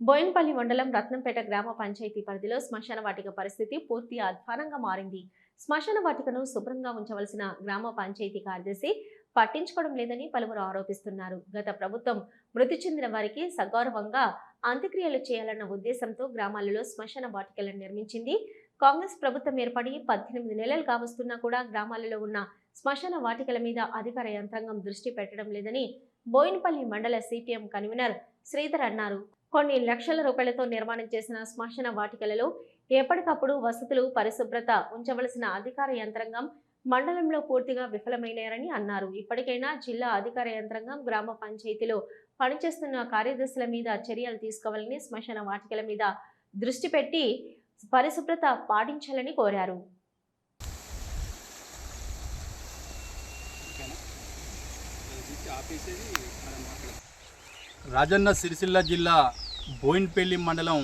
బోయంపల్లి మండలం రత్నంపేట గ్రామ పంచాయతీ పరిధిలో శ్మశాన వాటిక పరిస్థితి పూర్తి అధ్వానంగా మారింది. శ్మశాన వాటికను శుభ్రంగా ఉంచవలసిన గ్రామ పంచాయతీ కార్యదర్శి పట్టించుకోవడం లేదని పలువురు ఆరోపిస్తున్నారు. గత ప్రభుత్వం మృతి చెందిన వారికి సగౌరవంగా అంత్యక్రియలు చేయాలన్న ఉద్దేశంతో గ్రామాలలో శ్మశాన వాటికలను నిర్మించింది. కాంగ్రెస్ ప్రభుత్వం ఏర్పడి పద్దెనిమిది నెలలు కావస్తున్నా కూడా గ్రామాలలో ఉన్న శ్మశాన వాటికల మీద అధికార యంత్రాంగం దృష్టి పెట్టడం లేదని బోయినపల్లి మండల సిపిఎం కన్వీనర్ శ్రీధర్ అన్నారు. కొన్ని లక్షల రూపాయలతో నిర్మాణం చేసిన శ్మశాన వాటికలలో ఎప్పటికప్పుడు వసతులు పరిశుభ్రత ఉంచవలసిన అధికార యంత్రాంగం మండలంలో పూర్తిగా విఫలమైనారని అన్నారు. ఇప్పటికైనా జిల్లా అధికార యంత్రాంగం గ్రామ పంచాయతీలో పనిచేస్తున్న కార్యదర్శుల మీద చర్యలు తీసుకోవాలని శ్మశాన వాటికల మీద దృష్టి పెట్టి పరిశుభ్రత పాటించాలని కోరారు. రాజన్న సిరిసిల్ల జిల్లా బోయిన్పల్లి మండలం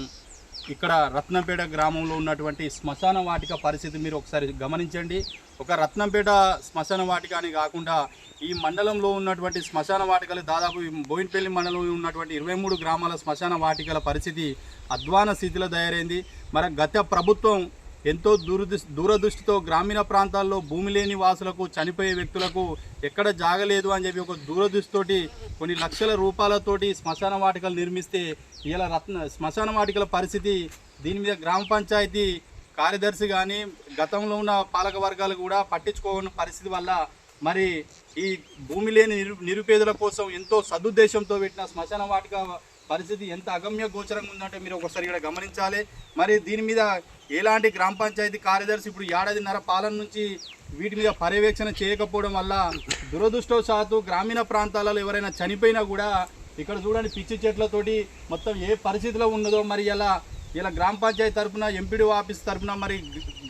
ఇక్కడ రత్నంపేట గ్రామంలో ఉన్నటువంటి శ్మశాన వాటిక పరిస్థితి మీరు ఒకసారి గమనించండి. ఒక రత్నంపేట శ్మశాన వాటిక అని కాకుండా ఈ మండలంలో ఉన్నటువంటి శ్మశాన వాటికలు దాదాపు బోయిన్పల్లి మండలంలో ఉన్నటువంటి ఇరవై మూడు గ్రామాల శ్మశాన వాటికల పరిస్థితి అధ్వాన స్థితిలో తయారైంది. మరి గత ప్రభుత్వం ఎంతో దూరదృష్టి దూరదృష్టితో గ్రామీణ ప్రాంతాల్లో భూమి లేని వాసులకు చనిపోయే వ్యక్తులకు ఎక్కడ జాగలేదు అని చెప్పి ఒక దూరదృష్టితోటి కొన్ని లక్షల రూపాయలతోటి శ్మశాన వాటికలు నిర్మిస్తే ఇలా రత్న శ్మశాన వాటికల పరిస్థితి దీని మీద గ్రామ పంచాయతీ కార్యదర్శి కానీ గతంలో ఉన్న పాలక వర్గాలు కూడా పట్టించుకోని పరిస్థితి వల్ల మరి ఈ భూమి లేని నిరు నిరుపేదల కోసం ఎంతో సదుద్దేశంతో పెట్టిన శ్మశాన వాటిక పరిస్థితి ఎంత అగమ్య గోచరంగా ఉందంటే మీరు ఒకసారి ఇక్కడ గమనించాలి. మరి దీని మీద ఎలాంటి గ్రామ పంచాయతీ కార్యదర్శి ఇప్పుడు ఏడాదిన్నర పాలన నుంచి వీటి మీద పర్యవేక్షణ చేయకపోవడం వల్ల దురదృష్టవశాత్తు గ్రామీణ ప్రాంతాలలో ఎవరైనా చనిపోయినా కూడా ఇక్కడ చూడండి పిచ్చి చెట్లతోటి మొత్తం ఏ పరిస్థితిలో ఉన్నదో మరి ఇలా ఇలా గ్రామ పంచాయతీ తరపున ఎంపీడీ ఆఫీస్ తరపున మరి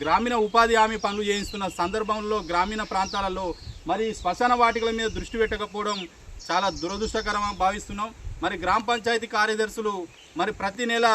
గ్రామీణ ఉపాధి హామీ పనులు చేయిస్తున్న సందర్భంలో గ్రామీణ ప్రాంతాలలో మరి శ్మశాన వాటికల మీద దృష్టి పెట్టకపోవడం చాలా దురదృష్టకరంగా భావిస్తున్నాం. మరి గ్రామ పంచాయతీ కార్యదర్శులు మరి ప్రతి నెల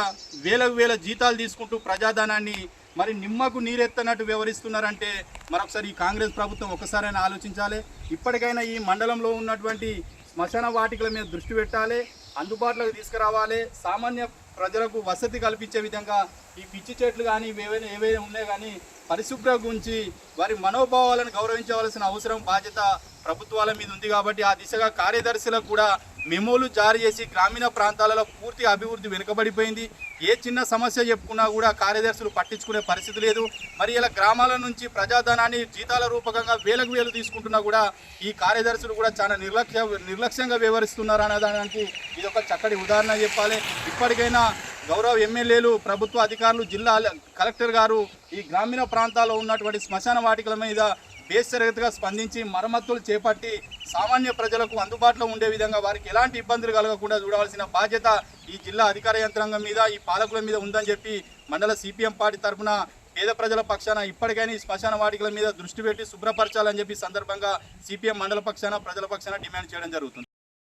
వేలకు వేల జీతాలు తీసుకుంటూ ప్రజాధనాన్ని మరి నిమ్మకు నీరెత్తనట్టు వ్యవహరిస్తున్నారంటే మరొకసారి ఈ కాంగ్రెస్ ప్రభుత్వం ఒకసారైనా ఆలోచించాలి. ఇప్పటికైనా ఈ మండలంలో ఉన్నటువంటి శ్మశాన వాటికల మీద దృష్టి పెట్టాలి. అందుబాటులోకి తీసుకురావాలి. సామాన్య ప్రజలకు వసతి కల్పించే విధంగా ఈ పిచ్చి చెట్లు కానీ ఏవైనా ఏవైనా ఉన్నాయి కానీ పరిశుభ్ర గురించి వారి మనోభావాలను గౌరవించవలసిన అవసరం బాధ్యత ప్రభుత్వాల మీద ఉంది కాబట్టి ఆ దిశగా కార్యదర్శులకు కూడా మెమోలు జారీ చేసి గ్రామీణ ప్రాంతాలలో పూర్తి అభివృద్ధి వెనుకబడిపోయింది. ఏ చిన్న సమస్య చెప్పుకున్నా కూడా కార్యదర్శులు పట్టించుకునే పరిస్థితి లేదు. మరి ఇలా గ్రామాల నుంచి ప్రజాధనాన్ని జీతాల రూపకంగా వేలకు వేలు తీసుకుంటున్నా కూడా ఈ కార్యదర్శులు కూడా చాలా నిర్లక్ష్య నిర్లక్ష్యంగా వ్యవహరిస్తున్నారు అనేదానికి ఇది ఒక చక్కటి ఉదాహరణ చెప్పాలి. ఇప్పటికైనా గౌరవ ఎమ్మెల్యేలు ప్రభుత్వ అధికారులు జిల్లా కలెక్టర్ గారు ఈ గ్రామీణ ప్రాంతాల్లో ఉన్నటువంటి శ్మశాన వాటికల మీద బేసరగతిగా స్పందించి మరమ్మతులు చేపట్టి సామాన్య ప్రజలకు అందుబాటులో ఉండే విధంగా వారికి ఎలాంటి ఇబ్బందులు కలగకుండా చూడవలసిన బాధ్యత ఈ జిల్లా అధికార యంత్రాంగం మీద ఈ పాలకుల మీద ఉందని చెప్పి మండల సిపిఎం పార్టీ తరఫున పేద ప్రజల పక్షాన ఇప్పటికైనా ఈ శ్మశాన వాటికల మీద దృష్టి పెట్టి శుభ్రపరచాలని చెప్పి సందర్భంగా సిపిఎం మండల పక్షాన ప్రజల పక్షాన డిమాండ్ చేయడం జరుగుతుంది.